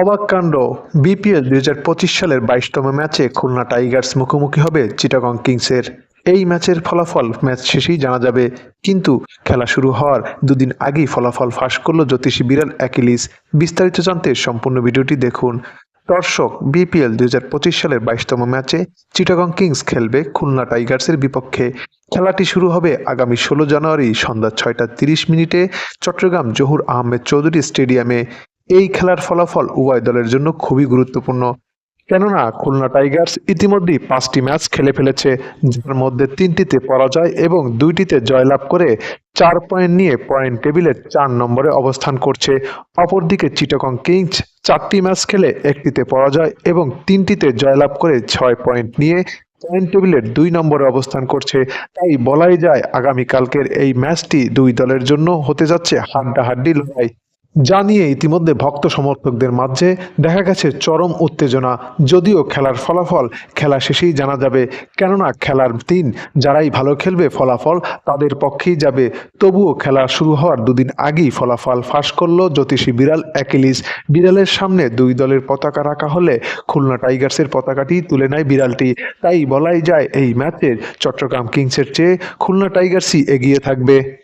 অবাক কাণ্ড। বিপিএল দুই হাজার পঁচিশ সালের বাইশতম ম্যাচে খুলনা টাইগার্স মুখোমুখি হবে চিটাগং কিংসের। এই ম্যাচের ফলাফল ম্যাচ শেষেই জানা যাবে, কিন্তু খেলা শুরু হওয়ার দুদিন আগেই ফলাফল ফাঁস করল জ্যোতিষী বিড়াল অ্যাকিলিস। বিস্তারিত জানতে সম্পূর্ণ ভিডিওটি দেখুন। দর্শক বিপিএল দুই হাজার পঁচিশ সালের বাইশতম ম্যাচে চিটাগং কিংস খেলবে খুলনা টাইগার্সের বিপক্ষে। খেলাটি শুরু হবে আগামী ষোলো জানুয়ারি সন্ধ্যা ছয়টা তিরিশ মিনিটে চট্টগ্রাম জহুর আহমেদ চৌধুরী স্টেডিয়ামে। এই খেলার ফলাফল উভয় দলের জন্য খুবই গুরুত্বপূর্ণ। কেননা খুলনা টাইগার্স ইতিমধ্যেই পাঁচটি ম্যাচ খেলে ফেলেছে, যার মধ্যে তিনটিতে পরাজয় এবং দুইটিতে জয়লাভ করে চার পয়েন্ট নিয়ে পয়েন্ট টেবিলের চার নম্বরে অবস্থান করছে। অপরদিকে চিটাগং কিংস চারটি ম্যাচ খেলে একটিতে পরাজয় এবং তিনটিতে জয়লাভ করে ছয় পয়েন্ট নিয়ে পয়েন্ট টেবিলের দুই নম্বরে অবস্থান করছে। তাই বলাই যায়, আগামীকালকের এই ম্যাচটি দুই দলের জন্য হতে যাচ্ছে হাড্ডাহাড্ডি লড়াই। যা নিয়ে ইতিমধ্যে ভক্ত সমর্থকদের মাঝে দেখা গেছে চরম উত্তেজনা। যদিও খেলার ফলাফল খেলা শেষেই জানা যাবে, কেননা খেলার দিন যারাই ভালো খেলবে ফলাফল তাদের পক্ষেই যাবে। তবুও খেলা শুরু হওয়ার দুদিন আগেই ফলাফল ফাঁস করল জ্যোতিষী বিড়াল অ্যাকিলিস। বিড়ালের সামনে দুই দলের পতাকা রাখা হলে খুলনা টাইগার্সের পতাকাটি তুলে নেয় বিড়ালটি। তাই বলাই যায় এই ম্যাচের চট্টগ্রাম কিংসের চেয়ে খুলনা টাইগার্সই এগিয়ে থাকবে।